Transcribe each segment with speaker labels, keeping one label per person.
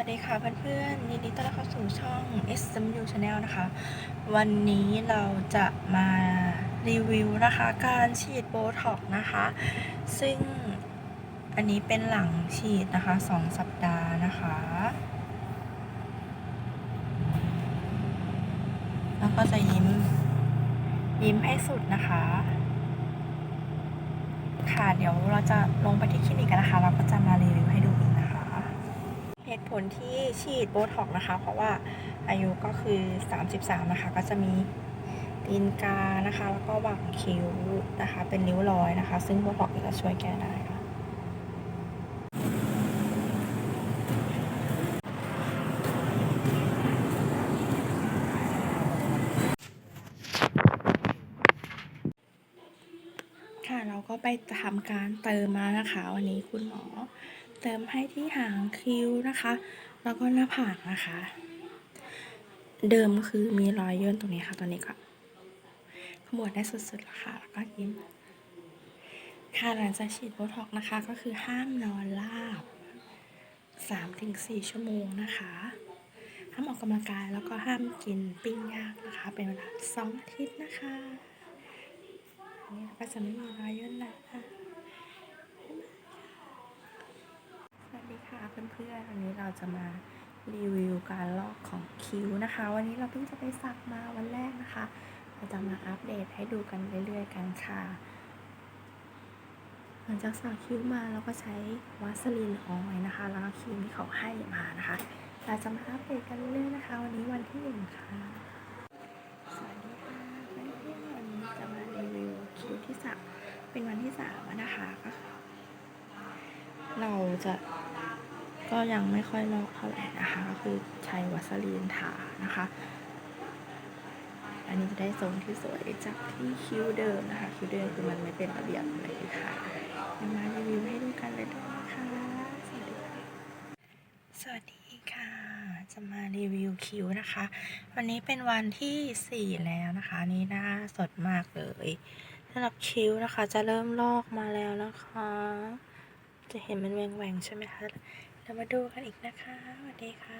Speaker 1: วัสดีค่ะเพื่อนๆยินดีต้อนรับเข้าสู่ช่อง SMU Channel นะคะ วันนี้เราจะมารีวิวนะคะ การฉีดโบท็อกนะคะ ซึ่งอันนี้เป็นหลังฉีดนะคะ 2 สัปดาห์นะคะ แล้วก็จะยิ้ม ยิ้มให้สุดนะคะ ค่ะเดี๋ยวเราจะลงไปที่คลินิกกันนะคะ เราก็จะมารีวิวให้ดู เหตุผลที่ฉีดโบท็อกนะคะ เพราะว่าอายุก็คือ 33 นะคะ ก็จะมีตีนกานะคะ แล้วก็หวังคิ้วนะคะ เป็นริ้วรอยนะคะ ซึ่งโบท็อกจะช่วยแก้ได้ค่ะ ค่ะเรา ก็ไปทำการเติมมานะคะ วันนี้คุณหมอ เติมให้ที่หางคิ้วนะคะ แล้วก็หน้าผากนะคะ เดิมคือมีรอยย่นตรงนี้ค่ะตอนนี้ก็ขมวดได้สุดๆแล้วค่ะแล้วก็ยิ้มค่ะหลังจากฉีดโบท็อกนะคะ ก็คือห้ามนอนราบ3-4 ชั่วโมงนะคะห้ามออกกำลังกายแล้วก็ห้ามกินปิ้งย่างนะคะ เป็นเวลา 2 อาทิตย์นะคะ ก็จะไม่มีรอยย่นนะคะสวัสดีค่ะเพื่อนๆวันนี้เราจะมารีวิวการลอกของคิ้วนะคะ วันนี้เราเพิ่งจะไปสักมาวันแรกนะคะ เราจะมาอัปเดตให้ดูกันเรื่อยๆกันค่ะ หลังจากสักคิ้วมาเราก็ใช้วาสลีนออยนะคะ แล้วก็ครีมที่เขาให้มานะคะ เราจะมาอัปเดตกันเรื่อยๆนะคะ วันนี้วันที่หนึ่งค่ะ เป็นวันที่สามนะคะก็เราจะก็ยังไม่ค่อยลอกเท่าไหร่นะคะ ก็คือใช้วัสลีนทานะคะ อันนี้จะได้ทรงที่สวยจากที่คิ้วเดิมนะคะ คิ้วเดิมคือมันไม่เป็นระเบียบเลยค่ะมารีวิวให้ดูกันเลยนะคะสวัสดีค่ะสวัสดีค่ะจะมารีวิวคิ้วนะคะ วันนี้เป็นวันที่สี่แล้วนะคะ นี่หน้าสดมากเลย สำหรับคิ้วนะคะ จะเริ่มลอกมาแล้วนะคะ จะเห็นมันแหว่งๆใช่ไหมคะเรามาดูกันอีกนะคะสวัสดีค่ะ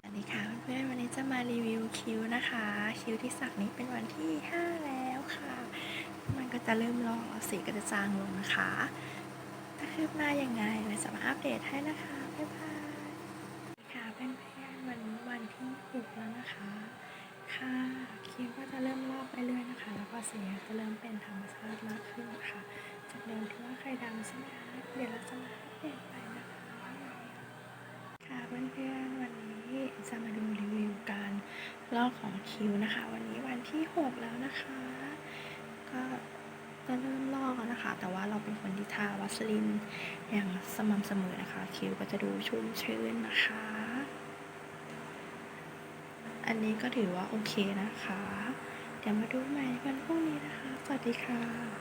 Speaker 1: สวัสดีค่ะเพื่อนๆวันนี้จะมารีวิวคิ้วนะคะ คิ้วที่สักนี้เป็นวันที่ 5 แล้วค่ะ มันก็จะเริ่มลอกแล้วสีก็จะจางลงนะคะ ถ้าคืบหน้ายังไงเราจะมาอัปเดตให้นะคะบ๊ายบาย สีจะเริ่มเป็นธรรมชาติมากขึ้นค่ะจากเดิมที่ว่าไข่ดำใช่ไหมคะเดี๋ยวเราจะมาอัปเดตไปนะคะค่ะเพื่อนๆวันนี้จะมาดูรีวิวการลอกของคิ้วนะคะ วันนี้วันที่ 6 แล้วนะคะ ก็จะเริ่มลอกแล้วนะคะ แต่ว่าเราเป็นคนที่ทาวัสลินอย่างสม่ำเสมอนะคะ คิ้วก็จะดูชุ่มชื้นนะคะ อันนี้ก็ถือว่าโอเคนะคะ เดี๋ยวมาดูใหม่วันพรุ่งนี้นะคะ สวัสดีค่ะ